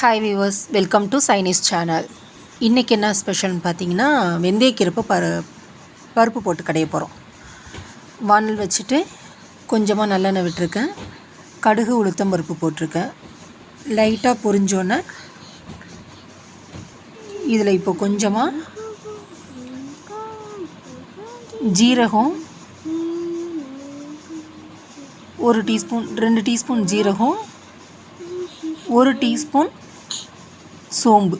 Hi viewers welcome to Chinese channel இன்றைக்கி என்ன ஸ்பெஷல்னு பார்த்தீங்கன்னா வெந்தயக்கீரப்பு பரு பருப்பு போட்டு கடைய போகிறோம் வானல் வச்சுட்டு கொஞ்சமாக நல்லெண்ணெய் விட்டுருக்கேன். கடுகு உளுத்தம் பருப்பு போட்டிருக்கேன். லைட்டாக பொரிஞ்சோன்னே இதில் இப்போ கொஞ்சமாக ஜீரகம் ஒரு டீஸ்பூன் ரெண்டு டீஸ்பூன் ஜீரகம் ஒரு டீஸ்பூன் சோம்பு.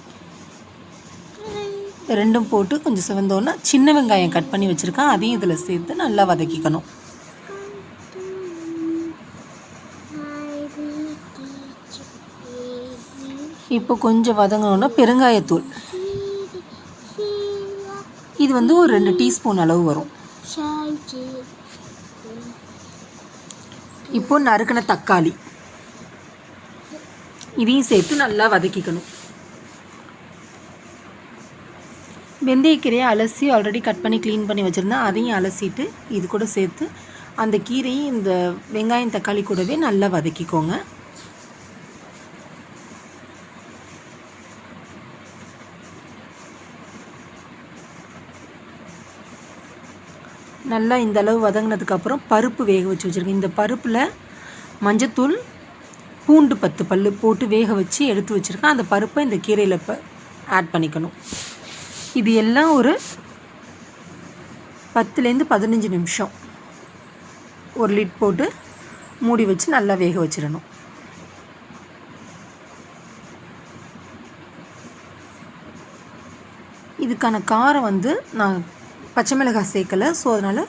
ரெண்டும் போட்டு கொஞ்சம் சிவந்தோன்னா சின்ன வெங்காயம் கட் பண்ணி வச்சுருக்கேன். அதையும் இதில் சேர்த்து நல்லா வதக்கிக்கணும். இப்போ கொஞ்சம் வதங்கணுன்னா பெருங்காயத்தூள். இது வந்து ஒரு ரெண்டு டீஸ்பூன் அளவு வரும். இப்போ நறுக்கின தக்காளி. இதையும் சேர்த்து நல்லா வதக்கிக்கணும். வெந்தயக்கீரையை அலசி ஆல்ரெடி கட் பண்ணி க்ளீன் பண்ணி வச்சுருந்தேன் அதையும் அலசிட்டு இது கூட சேர்த்து அந்த கீரையும் இந்த வெங்காயம் தக்காளி கூடவே நல்லா வதக்கிக்கோங்க. நல்லா இந்த அளவு வதங்கினதுக்கப்புறம் பருப்பு வேக வச்சு வச்சுருக்கேன். இந்த பருப்பில் மஞ்சத்தூள் பூண்டு பத்து பல் போட்டு வேக வச்சு எடுத்து வச்சுருக்கேன். அந்த பருப்பை இந்த கீரையில் இப்போ ஆட் பண்ணிக்கணும். இது எல்லாம் ஒரு பத்துலேருந்து பதினஞ்சு நிமிஷம். ஒரு லிட் போட்டு மூடி வச்சு நல்லா வேக வச்சிடணும். இதுக்கான காரம் வந்து நான் பச்சை மிளகாய் சேர்க்கலை. ஸோ அதனால்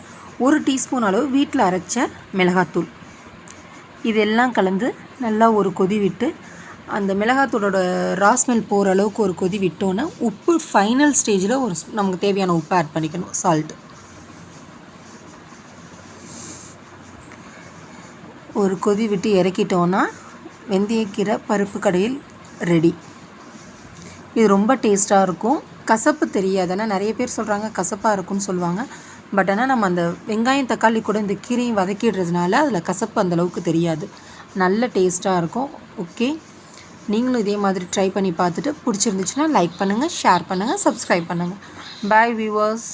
ஒரு டீஸ்பூன் அளவு வீட்டில் அரைச்ச மிளகாத்தூள். இதெல்லாம் கலந்து நல்லா ஒரு கொதி விட்டு அந்த மிளகாத்தூளோட ராஸ்மெல் போகிற அளவுக்கு ஒரு கொதி விட்டோன்னே உப்பு ஃபைனல் ஸ்டேஜில் ஒரு நமக்கு தேவையான உப்பு ஆட் பண்ணிக்கணும். சால்ட்டு ஒரு கொதி விட்டு இறக்கிட்டோன்னா வெந்தயக்கீரை பருப்பு கடையில் ரெடி இது ரொம்ப டேஸ்ட்டாக இருக்கும். கசப்பு தெரியாது. ஆனால் நிறைய பேர் சொல்கிறாங்க கசப்பாக இருக்கும்னு சொல்லுவாங்க. பட் ஆனால் நம்ம அந்த வெங்காயம் தக்காளி கூட இந்த கீரையும் வதக்கிடுறதுனால அதில் கசப்பு அந்தளவுக்கு தெரியாது. நல்ல டேஸ்ட்டாக இருக்கும். ஓகே நீங்களும் இதே மாதிரி ட்ரை பண்ணி பார்த்துட்டு பிடிச்சிருந்துச்சுன்னா லைக் பண்ணுங்கள் ஷேர் பண்ணுங்கள் சப்ஸ்கிரைப் பண்ணுங்கள் பாய் வியூவர்ஸ்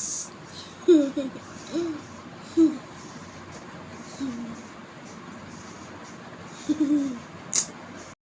Mm-hmm.